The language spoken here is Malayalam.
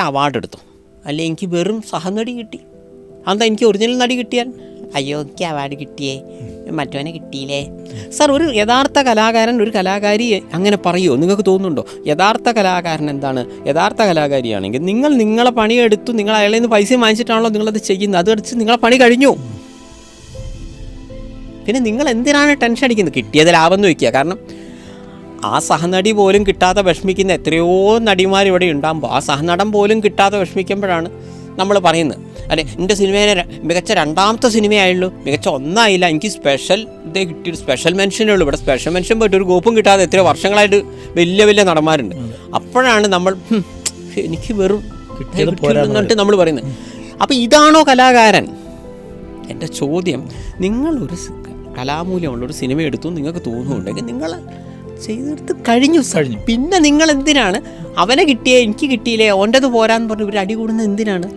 ഒരു അവാർഡ് എടുത്തു. അല്ലെ എനിക്ക് വെറും സഹനടി കിട്ടി. അതെന്താ എനിക്ക് ഒറിജിനൽ നടി കിട്ടിയാൽ? അയ്യോ എനിക്ക് അവാർഡ് കിട്ടിയേ. മറ്റവനെ കിട്ടിയില്ലേ? സാർ ഒരു യഥാർത്ഥ കലാകാരൻ ഒരു കലാകാരി അങ്ങനെ പറയുമോ നിങ്ങൾക്ക് തോന്നുന്നുണ്ടോ? യഥാർത്ഥ കലാകാരൻ എന്താണ്? യഥാർത്ഥ കലാകാരിയാണെങ്കിൽ നിങ്ങൾ നിങ്ങളെ പണിയെടുത്തു നിങ്ങൾ അയാളിൽ നിന്ന് പൈസ വാങ്ങിച്ചിട്ടാണല്ലോ നിങ്ങളത് ചെയ്യുന്നത്. അത് അടിച്ച് നിങ്ങളെ പണി കഴിഞ്ഞു. പിന്നെ നിങ്ങൾ എന്തിനാണ് ടെൻഷൻ അടിക്കുന്നത്? കിട്ടിയത് ലാഭം എന്ന് വയ്ക്കുക കാരണം ആ സഹനടി പോലും കിട്ടാതെ വിഷമിക്കുന്ന എത്രയോ നടിമാർ ഇവിടെ ഉണ്ടാകുമ്പോൾ ആ സഹനടൻ പോലും കിട്ടാതെ വിഷമിക്കുമ്പോഴാണ് നമ്മൾ പറയുന്നത്. അല്ലെ എന്റെ സിനിമയിലെ മികച്ച രണ്ടാമത്തെ സിനിമയായുള്ളൂ. മികച്ച ഒന്നായില്ല. എനിക്ക് സ്പെഷ്യൽ ഇതേ കിട്ടിയൊരു സ്പെഷ്യൽ മെൻഷനേ ഉള്ളൂ. ഇവിടെ സ്പെഷ്യൽ മെൻഷൻ പോയിട്ട് ഒരു ഗ്രൂപ്പും കിട്ടാതെ എത്ര വർഷങ്ങളായിട്ട് വലിയ വലിയ നടന്മാരുണ്ട്. അപ്പോഴാണ് നമ്മൾ എനിക്ക് വെറും കിട്ടിയത് നമ്മൾ പറയുന്നത്. അപ്പോൾ ഇതാണോ കലാകാരൻ? എന്റെ ചോദ്യം നിങ്ങളൊരു ഒരു കലാമൂല്യമുള്ള ഒരു സിനിമ എടുത്തു നിങ്ങൾക്ക് തോന്നുന്നുണ്ടെങ്കിൽ നിങ്ങൾ ചെയ്തെടുത്ത് കഴിഞ്ഞു കഴിഞ്ഞു. പിന്നെ നിങ്ങൾ എന്തിനാണ് അവനെ കിട്ടിയേ എനിക്ക് കിട്ടിയില്ലേ? ഓന്റെത് പോരാന്ന് പറഞ്ഞ് ഇവർ അടി കൂടുന്നത് എന്തിനാണ്?